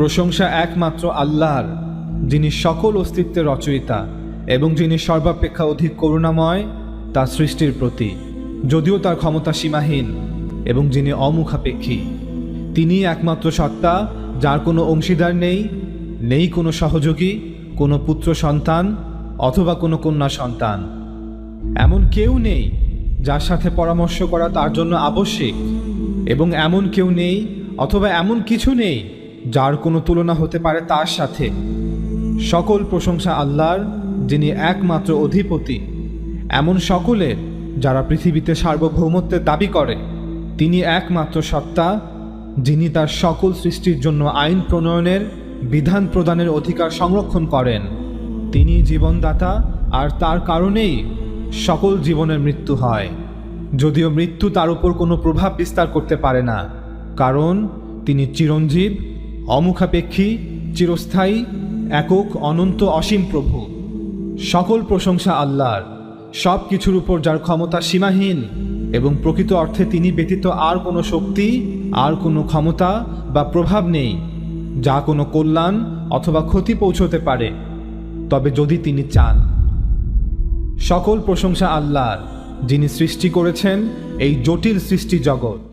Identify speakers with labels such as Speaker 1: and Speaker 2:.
Speaker 1: প্রশংসা একমাত্র আল্লাহর, যিনি সকল অস্তিত্বের রচয়িতা এবং যিনি সর্বাপেক্ষা অধিক করুণাময়, তার সৃষ্টির প্রতি, যদিও তার ক্ষমতা সীমাহীন এবং যিনি অমুখাপেক্ষী। তিনি একমাত্র সত্তা, যার কোনো অংশীদার নেই নেই কোনো সহযোগী, কোনো পুত্র সন্তান অথবা কোনো কন্যা সন্তান। এমন কেউ নেই যার সাথে পরামর্শ করা তার জন্য আবশ্যিক এবং এমন কেউ নেই অথবা এমন কিছু নেই যার কোনো তুলনা হতে পারে তার সাথে। সকল প্রশংসা আল্লাহর, যিনি একমাত্র অধিপতি। এমন সকলের যারা পৃথিবীতে সার্বভৌমত্বের দাবি করে, তিনি একমাত্র সত্তা, যিনি তার সকল সৃষ্টির জন্য আইন প্রণয়নের, বিধান প্রদানের অধিকার সংরক্ষণ করেন। তিনি জীবনদাতা, আর তার কারণেই সকল জীবনের মৃত্যু হয়। যদিও মৃত্যু তার উপর কোনো প্রভাব বিস্তার করতে পারে না, কারণ তিনি চিরঞ্জীব অমুখাপেক্ষী, চিরস্থায়ী, একক, অনন্ত, অসীম প্রভু। সকল প্রশংসা আল্লাহর। সব কিছুর উপর যার ক্ষমতা সীমাহীন এবং প্রকৃত অর্থে তিনি ব্যতীত আর কোনো শক্তি, আর কোনো ক্ষমতা বা প্রভাব নেই, যা কোনো কল্যাণ অথবা ক্ষতি পৌঁছতে পারে। তবে যদি তিনি চান, সকল প্রশংসা আল্লাহর, যিনি সৃষ্টি করেছেন এই জটিল সৃষ্টি জগৎ।